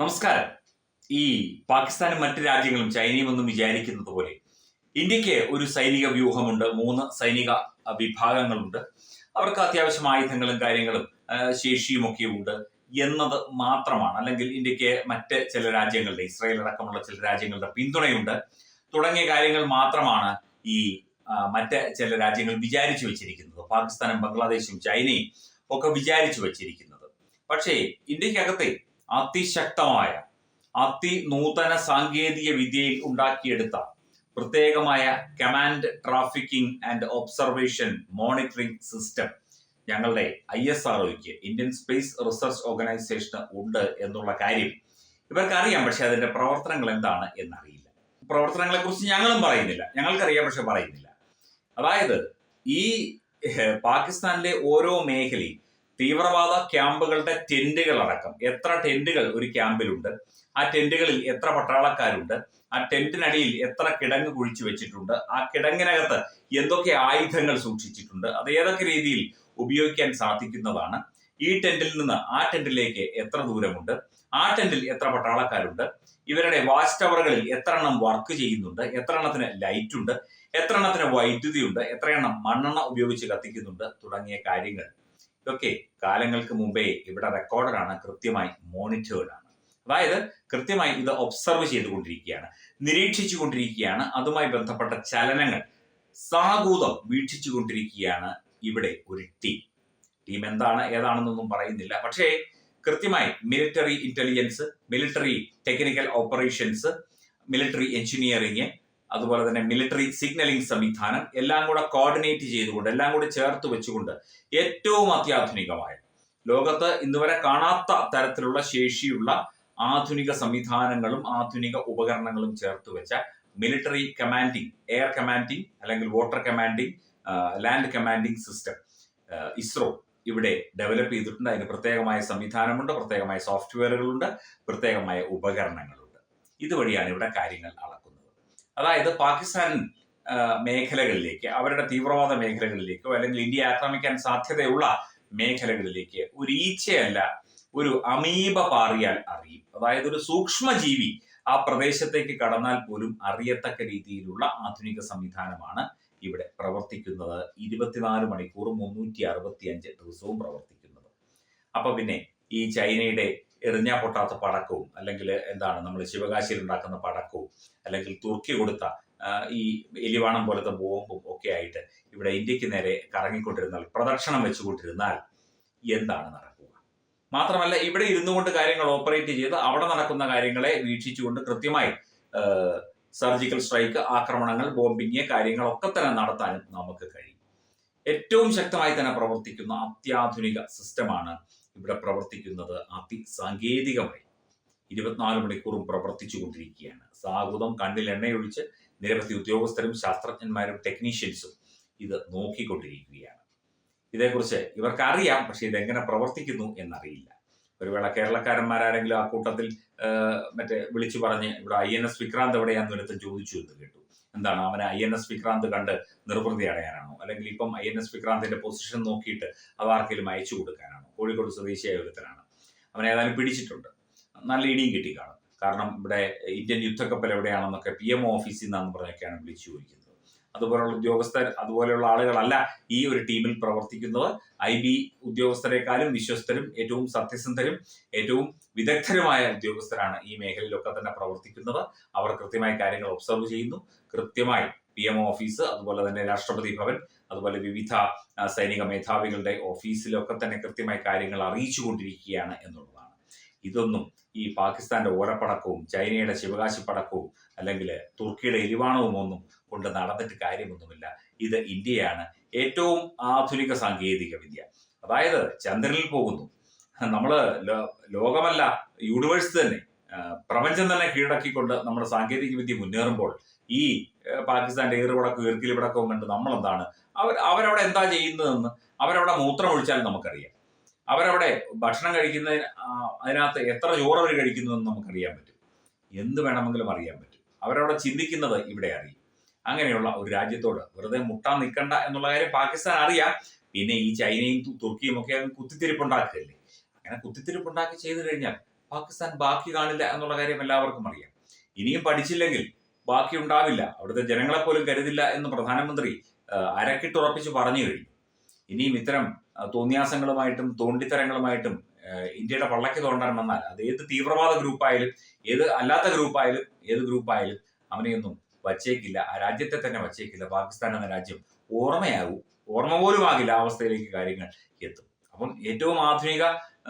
നമസ്കാരം. ഈ പാകിസ്ഥാനും മറ്റ് രാജ്യങ്ങളും ചൈനയും ഒന്നും വിചാരിക്കുന്നത് പോലെ ഇന്ത്യയ്ക്ക് ഒരു സൈനിക വ്യൂഹമുണ്ട് മൂന്ന് സൈനിക വിഭാഗങ്ങളുണ്ട്. അവർക്ക് അത്യാവശ്യം ആയുധങ്ങളും കാര്യങ്ങളും ശേഷിയുമൊക്കെ ഉണ്ട് എന്നത് മാത്രമാണ്. അല്ലെങ്കിൽ ഇന്ത്യയ്ക്ക് മറ്റ് ചില രാജ്യങ്ങളുടെ ഇസ്രായേൽ അടക്കമുള്ള ചില രാജ്യങ്ങളുടെ പിന്തുണയുണ്ട്. തുടങ്ങിയ കാര്യങ്ങൾ മാത്രമാണ് ഈ മറ്റ് ചില രാജ്യങ്ങൾ വിചാരിച്ചു വെച്ചിരിക്കുന്നത്. പാകിസ്ഥാനും ബംഗ്ലാദേശും ചൈനയും ഒക്കെ വിചാരിച്ചു വെച്ചിരിക്കുന്നത്. പക്ഷേ ഇന്ത്യക്കകത്തെ അതിശക്തമായ അതിനൂതന സാങ്കേതിക വിദ്യയിൽ ഉണ്ടാക്കിയെടുത്ത പ്രത്യേകമായ command trafficking and observation monitoring system ഞങ്ങളുടെ ഐ എസ് ആർഒയ്ക്ക് ഇന്ത്യൻ സ്പേസ് റിസർച്ച് ഓർഗനൈസേഷന് ഉണ്ട് എന്നുള്ള കാര്യം. ഇവർക്കറിയാം പക്ഷെ അതിന്റെ പ്രവർത്തനങ്ങൾ എന്താണ് എന്നറിയില്ല. പ്രവർത്തനങ്ങളെ കുറിച്ച് ഞങ്ങളും പറയുന്നില്ല. ഞങ്ങൾക്കറിയാം പക്ഷെ പറയുന്നില്ല. അതായത് ഈ പാകിസ്ഥാനിലെ ഓരോ മേഖലയും തീവ്രവാദ ക്യാമ്പുകളുടെ ടെന്റുകൾ അടക്കം എത്ര ടെന്റുകൾ ഒരു ക്യാമ്പിലുണ്ട്? ആ ടെന്റുകളിൽ എത്ര പട്ടാളക്കാരുണ്ട്? ആ ടെന്റിനടിയിൽ എത്ര കിടങ്ങ് കുഴിച്ചു വെച്ചിട്ടുണ്ട്? ആ കിടങ്ങിനകത്ത് എന്തൊക്കെ ആയുധങ്ങൾ സൂക്ഷിച്ചിട്ടുണ്ട്? അത് ഏതൊക്കെ രീതിയിൽ ഉപയോഗിക്കാൻ സാധിക്കുന്നതാണ്? ഈ ടെന്റിൽ നിന്ന് ആ ടെന്റിലേക്ക് എത്ര ദൂരമുണ്ട്? ആ ടെന്റിൽ എത്ര പട്ടാളക്കാരുണ്ട്? ഇവരുടെ വാച്ച് ടവറുകളിൽ എത്ര എണ്ണം വർക്ക് ചെയ്യുന്നുണ്ട്? എത്ര എണ്ണത്തിന് ലൈറ്റ് ഉണ്ട് എത്ര എണ്ണത്തിന് വൈദ്യുതി ഉണ്ട് എത്ര എണ്ണം മണ്ണെണ്ണ ഉപയോഗിച്ച് കത്തിക്കുന്നുണ്ട്? തുടങ്ങിയ കാര്യങ്ങൾ. ഇതൊക്കെ കാലങ്ങൾക്ക് മുമ്പേ ഇവിടെ റെക്കോർഡാണ് കൃത്യമായി മോണിറ്റേർഡ് ആണ്. അതായത് കൃത്യമായി ഇത് ഒബ്സർവ് ചെയ്തുകൊണ്ടിരിക്കുകയാണ് നിരീക്ഷിച്ചു കൊണ്ടിരിക്കുകയാണ് അതുമായി ബന്ധപ്പെട്ട ചലനങ്ങൾ സാഗൂതം വീക്ഷിച്ചു കൊണ്ടിരിക്കുകയാണ് ഇവിടെ ഒരു ടീം ടീം എന്താണ് ഏതാണെന്നൊന്നും പറയുന്നില്ല. പക്ഷേ കൃത്യമായി military intelligence military technical operations military engineering അതുപോലെ തന്നെ മിലിറ്ററി സിഗ്നലിംഗ് സംവിധാനം എല്ലാം കൂടെ കോർഡിനേറ്റ് ചെയ്തുകൊണ്ട് എല്ലാം കൂടി ചേർത്ത് വെച്ചുകൊണ്ട് ഏറ്റവും അത്യാധുനികമായ ലോകത്ത് ഇന്നുവരെ കാണാത്ത തരത്തിലുള്ള ശേഷിയുള്ള ആധുനിക സംവിധാനങ്ങളും ആധുനിക ഉപകരണങ്ങളും ചേർത്ത് വെച്ച മിലിറ്ററി കമാൻഡിംഗ് എയർ കമാൻഡിംഗ് അല്ലെങ്കിൽ water commanding land commanding system ISRO ഇവിടെ ഡെവലപ്പ് ചെയ്തിട്ടുണ്ട്. അതിന് പ്രത്യേകമായ സംവിധാനമുണ്ട് പ്രത്യേകമായ സോഫ്റ്റ്വെയറുകളുണ്ട് പ്രത്യേകമായ ഉപകരണങ്ങളുണ്ട്. ഇതുവഴിയാണ് ഇവിടെ കാര്യങ്ങൾ അളക്കുന്നത്. അതായത് പാകിസ്ഥാൻ മേഖലകളിലേക്ക് അവരുടെ തീവ്രവാദ മേഖലകളിലേക്കോ അല്ലെങ്കിൽ ഇന്ത്യ ആക്രമിക്കാൻ സാധ്യതയുള്ള മേഖലകളിലേക്ക് ഒരു ഈച്ചയല്ല ഒരു അമീബ പാറിയാൽ അറിയും. അതായത് ഒരു സൂക്ഷ്മജീവി ആ പ്രദേശത്തേക്ക് കടന്നാൽ പോലും അറിയത്തക്ക രീതിയിലുള്ള ആധുനിക സംവിധാനമാണ് ഇവിടെ പ്രവർത്തിക്കുന്നത്. ഇരുപത്തിനാല് മണിക്കൂറും മുന്നൂറ്റി അറുപത്തി അഞ്ച് ദിവസവും പ്രവർത്തിക്കുന്നത്. അപ്പൊ പിന്നെ ഈ ചൈനയുടെ എറിഞ്ഞാ പൊട്ടാത്ത പടക്കവും അല്ലെങ്കിൽ എന്താണ് നമ്മൾ ശിവകാശിയിൽ ഉണ്ടാക്കുന്ന പടക്കവും അല്ലെങ്കിൽ തുർക്കി കൊടുത്ത ഈ എലിവാണം പോലത്തെ ബോംബും ഒക്കെ ആയിട്ട് ഇവിടെ ഇന്ത്യയ്ക്ക് നേരെ കറങ്ങിക്കൊണ്ടിരുന്നാൽ പ്രദക്ഷിണം വെച്ചുകൊണ്ടിരുന്നാൽ എന്താണ് നടക്കുക? മാത്രമല്ല ഇവിടെ ഇരുന്നു കൊണ്ട് കാര്യങ്ങൾ ഓപ്പറേറ്റ് ചെയ്ത് അവിടെ നടക്കുന്ന കാര്യങ്ങളെ വീക്ഷിച്ചുകൊണ്ട് കൃത്യമായി സർജിക്കൽ സ്ട്രൈക്ക് ആക്രമണങ്ങൾ ബോംബിങ് കാര്യങ്ങളൊക്കെ തന്നെ നടത്താനും നമുക്ക് കഴിയും. ഏറ്റവും ശക്തമായി തന്നെ പ്രവർത്തിക്കുന്ന അത്യാധുനിക സിസ്റ്റമാണ് ഇവിടെ പ്രവർത്തിക്കുന്നത് അതിസാങ്കേതികമായി. ഇരുപത്തിനാല് മണിക്കൂറും പ്രവർത്തിച്ചു കൊണ്ടിരിക്കുകയാണ്. സാഹുതം കണ്ണിൽ എണ്ണയൊഴിച്ച് നിരവധി ഉദ്യോഗസ്ഥരും ശാസ്ത്രജ്ഞന്മാരും ടെക്നീഷ്യൻസും ഇത് നോക്കിക്കൊണ്ടിരിക്കുകയാണ്. ഇതേക്കുറിച്ച് ഇവർക്കറിയാം പക്ഷെ ഇതെങ്ങനെ പ്രവർത്തിക്കുന്നു എന്നറിയില്ല. ഒരു വേള കേരളക്കാരന്മാരാരെങ്കിലും ആ കൂട്ടത്തിൽ മറ്റേ വിളിച്ചു പറഞ്ഞ് ഇവിടെ ഐ എൻ എസ് വിക്രാന്ത് എവിടെയാന്ന് ഒരുത്തൻ ചോദിച്ചു എന്ന് കേട്ടു. എന്താണ്? അവനെ ഐ എൻ എസ് വിക്രാന്ത് കണ്ട് നിർവൃതി അടയാനാണോ? അല്ലെങ്കിൽ ഇപ്പം ഐ എൻ എസ് വിക്രാന്തിന്റെ പൊസിഷൻ നോക്കിയിട്ട് അത് ആർക്കെങ്കിലും അയച്ചു കൊടുക്കാനാണോ? കോഴിക്കോട് സ്വദേശിയായ ഒരുത്തനാണ്. അവനെ ഏതായാലും പിടിച്ചിട്ടുണ്ട്. നല്ല ഇടിയും കിട്ടി കാണും കാരണം ഇവിടെ ഇന്ത്യൻ യുദ്ധക്കപ്പൽ എവിടെയാണെന്നൊക്കെ പി എം ഓഫീസിൽ നിന്നാന്ന് പറഞ്ഞൊക്കെയാണ് വിളിച്ചു ചോദിക്കുന്നത്. അതുപോലുള്ള ഉദ്യോഗസ്ഥർ അതുപോലെയുള്ള ആളുകളല്ല ഈ ഒരു ടീമിൽ പ്രവർത്തിക്കുന്നത്. ഐ ബി ഉദ്യോഗസ്ഥരെക്കാളും വിശ്വസ്തരും ഏറ്റവും സത്യസന്ധരും ഏറ്റവും വിദഗ്ധരുമായ ഉദ്യോഗസ്ഥരാണ് ഈ മേഖലയിലൊക്കെ തന്നെ പ്രവർത്തിക്കുന്നത്. അവർ കൃത്യമായി കാര്യങ്ങൾ ഒബ്സർവ് ചെയ്യുന്നു. കൃത്യമായി പി എം ഓഫീസ് അതുപോലെ തന്നെ രാഷ്ട്രപതി ഭവൻ അതുപോലെ വിവിധ സൈനിക മേധാവികളുടെ ഓഫീസിലൊക്കെ തന്നെ കൃത്യമായി കാര്യങ്ങൾ അറിയിച്ചു കൊണ്ടിരിക്കുകയാണ് എന്നുള്ളതാണ്. ഇതൊന്നും ഈ പാകിസ്ഥാന്റെ ഓരപ്പടക്കവും ചൈനയുടെ ശിവകാശി പടക്കവും അല്ലെങ്കിൽ തുർക്കിയുടെ ഇരുവാണവും ഒന്നും കൊണ്ട് നടന്നിട്ട് കാര്യമൊന്നുമില്ല. ഇത് ഇന്ത്യയാണ് ഏറ്റവും ആധുനിക സാങ്കേതിക വിദ്യ. അതായത് ചന്ദ്രനിൽ പോകുന്നു. നമ്മൾ ലോകമല്ല യൂണിവേഴ്സ് തന്നെ. പ്രപഞ്ചം തന്നെ കീഴടക്കിക്കൊണ്ട് നമ്മുടെ സാങ്കേതിക വിദ്യ മുന്നേറുമ്പോൾ ഈ പാകിസ്ഥാന്റെ ഏറുപടക്കവും ഇറുക്കിലിപടക്കവും കണ്ട് നമ്മൾ എന്താണ് അവർ അവരവിടെ എന്താ ചെയ്യുന്നതെന്ന് അവരവിടെ മൂത്രം ഒഴിച്ചാൽ നമുക്കറിയാം. അവരവിടെ ഭക്ഷണം കഴിക്കുന്നതിന് അതിനകത്ത് എത്ര ചോറ് അവർ കഴിക്കുന്നതെന്ന് നമുക്കറിയാൻ പറ്റും. എന്ത് വേണമെങ്കിലും അറിയാൻ പറ്റും. അവരവിടെ ചിന്തിക്കുന്നത് ഇവിടെ അറിയും. അങ്ങനെയുള്ള ഒരു രാജ്യത്തോട് വെറുതെ മുട്ടാൻ നിൽക്കണ്ട എന്നുള്ള കാര്യം പാകിസ്ഥാൻ അറിയാം. പിന്നെ ഈ ചൈനയും തുർക്കിയും ഒക്കെ അങ്ങ് കുത്തിത്തിരിപ്പുണ്ടാക്കുകയല്ലേ? അങ്ങനെ കുത്തിത്തിരിപ്പുണ്ടാക്കി ചെയ്തു കഴിഞ്ഞാൽ പാകിസ്ഥാൻ ബാക്കി കാണില്ല എന്നുള്ള കാര്യം എല്ലാവർക്കും അറിയാം. ഇനിയും പഠിച്ചില്ലെങ്കിൽ ബാക്കി ഉണ്ടാവില്ല. അവിടുത്തെ ജനങ്ങളെ പോലും കരുതില്ല എന്ന് പ്രധാനമന്ത്രി അരക്കിട്ടുറപ്പിച്ച് പറഞ്ഞു കഴിഞ്ഞു. ഇനിയും ഇത്തരം തോന്നിയാസങ്ങളുമായിട്ടും തോണ്ടിത്തരങ്ങളുമായിട്ടും ഇന്ത്യയുടെ പള്ളക്ക് തോണ്ടാൻ വന്നാൽ അത് ഏത് തീവ്രവാദ ഗ്രൂപ്പായാലും ഏത് അല്ലാത്ത ഗ്രൂപ്പായാലും ഏത് ഗ്രൂപ്പായാലും അവനെയൊന്നും വച്ചേക്കില്ല. ആ രാജ്യത്തെ തന്നെ വച്ചേക്കില്ല. പാകിസ്ഥാൻ എന്ന രാജ്യം ഓർമ്മയാകും. ഓർമ്മ പോലും ആകില്ല അവസ്ഥയിലേക്ക് കാര്യങ്ങൾ എത്തും. അപ്പം ഏറ്റവും ആധുനിക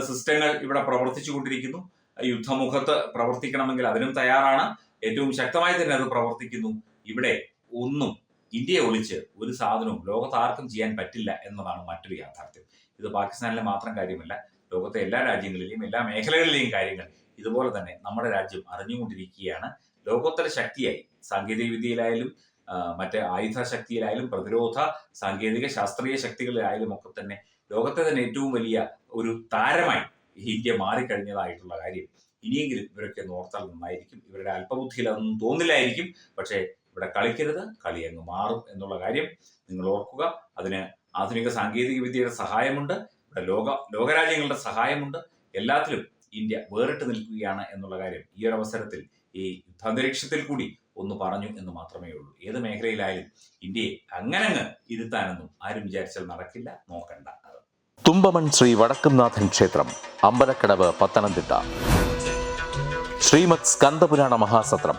സിസ്റ്റങ്ങൾ ഇവിടെ പ്രവർത്തിച്ചു കൊണ്ടിരിക്കുന്നു. യുദ്ധമുഖത്ത് പ്രവർത്തിക്കണമെങ്കിൽ അതിനും തയ്യാറാണ്. ഏറ്റവും ശക്തമായി തന്നെ അത് പ്രവർത്തിക്കുന്നു. ഇവിടെ ഒന്നും ഇന്ത്യയെ ഒളിച്ച് ഒരു സാധനവും ലോകത്താർക്കും ചെയ്യാൻ പറ്റില്ല എന്നതാണ് മറ്റൊരു യാഥാർത്ഥ്യം. ഇത് പാകിസ്ഥാനിലെ മാത്രം കാര്യമല്ല ലോകത്തെ എല്ലാ രാജ്യങ്ങളിലെയും എല്ലാ മേഖലകളിലെയും കാര്യങ്ങൾ ഇതുപോലെ തന്നെ നമ്മുടെ രാജ്യം അറിഞ്ഞുകൊണ്ടിരിക്കുകയാണ്. ലോകോത്തര ശക്തിയായി സാങ്കേതിക വിദ്യയിലായാലും മറ്റേ ആയുധ ശക്തിയിലായാലും പ്രതിരോധ സാങ്കേതിക ശാസ്ത്രീയ ശക്തികളിലായാലും ഒക്കെ തന്നെ ലോകത്തെ തന്നെ ഏറ്റവും വലിയ ഒരു താരമായി ഇന്ത്യ മാറിക്കഴിഞ്ഞതായിട്ടുള്ള കാര്യം. ഇനിയെങ്കിലും ഇവരൊക്കെ നോർത്താൽ നന്നായിരിക്കും. ഇവരുടെ അല്പബുദ്ധിയിൽ അതൊന്നും തോന്നില്ലായിരിക്കും. പക്ഷേ ഇവിടെ കളിക്കരുത് കളി അങ്ങ് മാറും എന്നുള്ള കാര്യം നിങ്ങൾ ഓർക്കുക. അതിന് ആധുനിക സാങ്കേതിക വിദ്യയുടെ സഹായമുണ്ട് ഇവിടെ ലോക ലോകരാജ്യങ്ങളുടെ സഹായമുണ്ട്. എല്ലാത്തിലും ഇന്ത്യ വേറിട്ട് നിൽക്കുകയാണ് എന്നുള്ള കാര്യം ഈ ഒരു അവസരത്തിൽ ഈ യുദ്ധാന്തരീക്ഷത്തിൽ കൂടി ഒന്ന് പറഞ്ഞു എന്ന് മാത്രമേ ഉള്ളൂ. ഏത് മേഖലയിലായാലും ഇന്ത്യയെ അങ്ങനങ്ങ് ഇരുത്താനൊന്നും ആരും വിചാരിച്ചാൽ നടക്കില്ല നോക്കണ്ട അത്. തുമ്പമൺ ശ്രീ വടക്കുംനാഥൻ ക്ഷേത്രം അമ്പലക്കടവ് പത്തനംതിട്ട. ശ്രീമത് സ്കന്ദപുരാണ മഹാസത്രം.